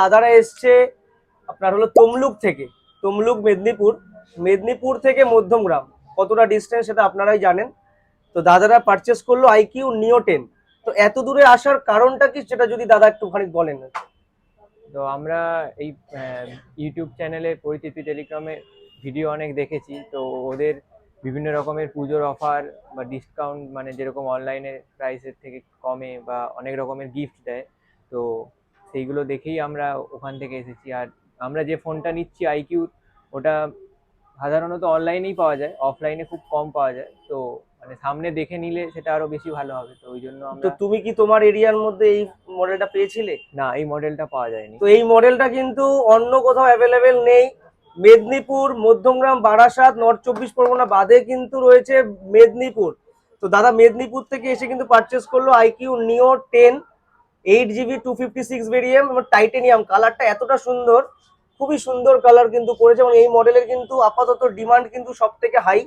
দাদারা এসছে আপনার হলো তমলুক থেকে, তমলুক, মেদিনীপুর মেদিনীপুর থেকে মধ্যমগ্রাম। কতটা ডিস্টেন্স সেটা আপনারাই জানেন। তো দাদারা পারচেস করল আইকিউ নিও টেন তো এত দূরে আসার কারণটা কি, সেটা যদি দাদা একটুখানি বলেন। তো আমরা এই ইউটিউব চ্যানেলে পরিচিতি টেলিগ্রামে ভিডিও অনেক দেখেছি। তো ওদের বিভিন্ন রকমের পুজোর অফার বা ডিসকাউন্ট মানে যেরকম অনলাইনে প্রাইসের থেকে কমে বা অনেক রকমের গিফট দেয়। তো সেইগুলো দেখেই আমরা ওখান থেকে এসেছি। আর আমরা যে ফোনটা নিচ্ছি আইকিউ ওটা সাধারণত অনলাইনেই পাওয়া যায় অফলাইনে খুব কম পাওয়া যায়। তো মানে সামনে দেখে নিলে সেটা আরও বেশি ভালো হবে। তো ওই জন্য তো তুমি কি তোমার এরিয়ার মধ্যে এই মডেলটা পেয়েছিলে? না এই মডেলটা পাওয়া যায়নি। তো এই মডেলটা কিন্তু অন্য কোথাও অ্যাভেলেবেল নেই। মেদিনীপুর মধ্যমগ্রাম বারাসাত নর্থ চব্বিশ পরগনা বাদে কিন্তু রয়েছে মেদিনীপুর। তো দাদা মেদিনীপুর থেকে এসে কিন্তু পারচেস করল iQOO Neo ten eight GB two fifty six variant titanium কালারটা এতটা সুন্দর, খুবই সুন্দর কালার কিন্তু করেছে এবং এই মডেলের কিন্তু আপাতত ডিমান্ড কিন্তু সব থেকে হাই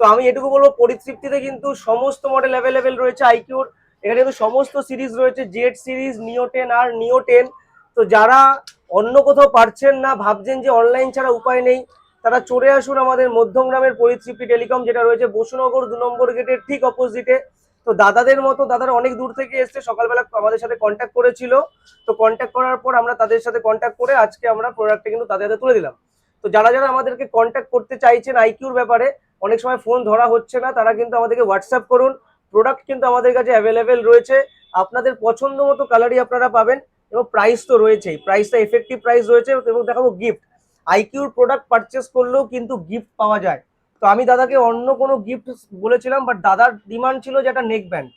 তো আমি এটুকু বলব, পরিতৃপ্তিতে কিন্তু সমস্ত মডেল অ্যাভেলেবেল রয়েছে আইকিউর এখানে কিন্তু সমস্ত সিরিজ রয়েছে জেড সিরিজ নিও টেন আর নিও টেন তো যারা অন্য কোথাও পারছেন না, ভাবছেন যে অনলাইন ছাড়া উপায় নেই, তারা চলে আসুন আমাদের মধ্যমগ্রামের পরিতৃপ্তি টেলিকম যেটা রয়েছে বসুনগর, দু নম্বর গেটের ঠিক অপোজিটে তো দাদাদের মতো, দাদারা অনেক দূর থেকে এসছে, সকালবেলা আমাদের সাথে কন্ট্যাক্ট করেছিল। তো কন্ট্যাক্ট করার পর আমরা তাদের সাথে কন্ট্যাক্ট করে আজকে আমরা প্রোডাক্টটা কিন্তু তাদের হাতে তুলে দিলাম। তো যারা যারা আমাদেরকে কন্ট্যাক্ট করতে চাইছেন আইকিউর ব্যাপারে, অনেক সময় ফোন ধরা হচ্ছে না, তারা কিন্তু আমাদেরকে হোয়াটসঅ্যাপ করুন। প্রোডাক্ট কিন্তু আমাদের কাছে অ্যাভেলেবেল রয়েছে। আপনাদের পছন্দ মতো কালারই আপনারা পাবেন এবং প্রাইস তো রয়েছেই। প্রাইসটা এফেক্টিভ প্রাইস রয়েছে এবং দেখাবো গিফট আইকিউর প্রোডাক্ট পারচেস করলেও কিন্তু গিফট পাওয়া যায়। তো আমি দাদাকে অন্য কোনো গিফট বলেছিলাম বাট দাদার ডিমান্ড ছিল যে একটা নেক ব্যান্ড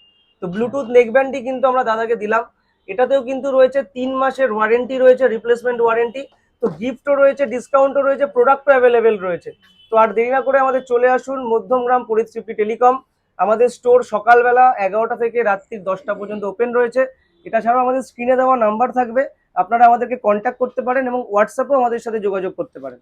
তো ব্লুটুথ নেক ব্যান্ডই কিন্তু আমরা দাদাকে দিলাম। এটাতেও কিন্তু রয়েছে তিন মাসের ওয়ারেন্টি রয়েছে রিপ্লেসমেন্ট ওয়ারেন্টি তো গিফটও রয়েছে ডিসকাউন্টও রয়েছে প্রোডাক্টও অ্যাভেলেবেল রয়েছে। তো আর দেরি না করে আমাদের চলে আসুন মধ্যমগ্রাম পরিতৃপ্তি টেলিকম আমাদের স্টোর সকালবেলা এগারোটা থেকে রাত্রি দশটা পর্যন্ত ওপেন রয়েছে। এটা ছাড়াও আমাদের স্ক্রিনে দেওয়া নাম্বার থাকবে। আপনারা আমাদেরকে কন্ট্যাক্ট করতে পারেন এবং হোয়াটসঅ্যাপেও আমাদের সাথে যোগাযোগ করতে পারেন।